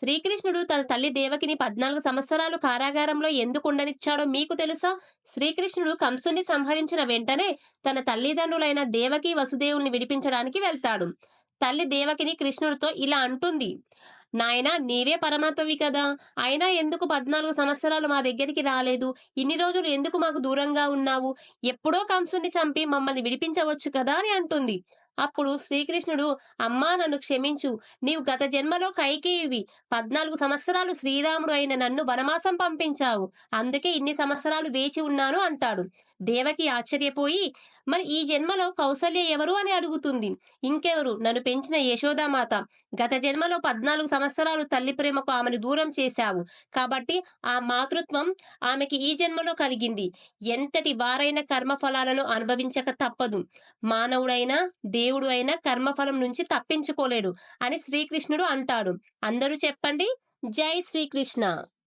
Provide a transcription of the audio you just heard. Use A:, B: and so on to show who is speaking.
A: శ్రీకృష్ణుడు తన తల్లి దేవకిని పద్నాలుగు సంవత్సరాలు కారాగారంలో ఎందుకు ఉండనిచ్చాడో మీకు తెలుసా? శ్రీకృష్ణుడు కంసుని సంహరించిన వెంటనే తన తల్లిదండ్రులైన దేవకి వసుదేవుల్ని విడిపించడానికి వెళ్తాడు. తల్లి దేవకిని కృష్ణుడితో ఇలా అంటుంది. నాయనా నీవే పరమాత్మవి కదా. అయినా ఎందుకు పద్నాలుగు సంవత్సరాలు మా దగ్గరికి రాలేదు? ఇన్ని రోజులు ఎందుకు మాకు దూరంగా ఉన్నావు? ఎప్పుడో కంసుని చంపి మమ్మల్ని విడిపించవచ్చు కదా అని అంటుంది. అప్పుడు శ్రీకృష్ణుడు అమ్మా నన్ను క్షమించు. నీవు గత జన్మలో కైకేయివి పద్నాలుగు సంవత్సరాలు శ్రీరాముడు అయిన నన్ను వనమాసం పంపించావు. అందుకే ఇన్ని సంవత్సరాలు వేచి ఉన్నాను అంటాడు. దేవకి ఆశ్చర్యపోయి మరి ఈ జన్మలో కౌసల్య ఎవరు అని అడుగుతుంది. ఇంకెవరు? నన్ను పెంచిన యశోదామాత. గత జన్మలో పద్నాలుగు సంవత్సరాలు తల్లి ప్రేమకు ఆమెను దూరం చేశావు. కాబట్టి ఆ మాతృత్వం ఆమెకి ఈ జన్మలో కలిగింది. ఎంతటి వారైన కర్మఫలాలను అనుభవించక తప్పదు. మానవుడైనా దేవుడు అయినా కర్మఫలం నుంచి తప్పించుకోలేడు అని శ్రీకృష్ణుడు అంటాడు. అందరూ చెప్పండి. జై శ్రీకృష్ణ.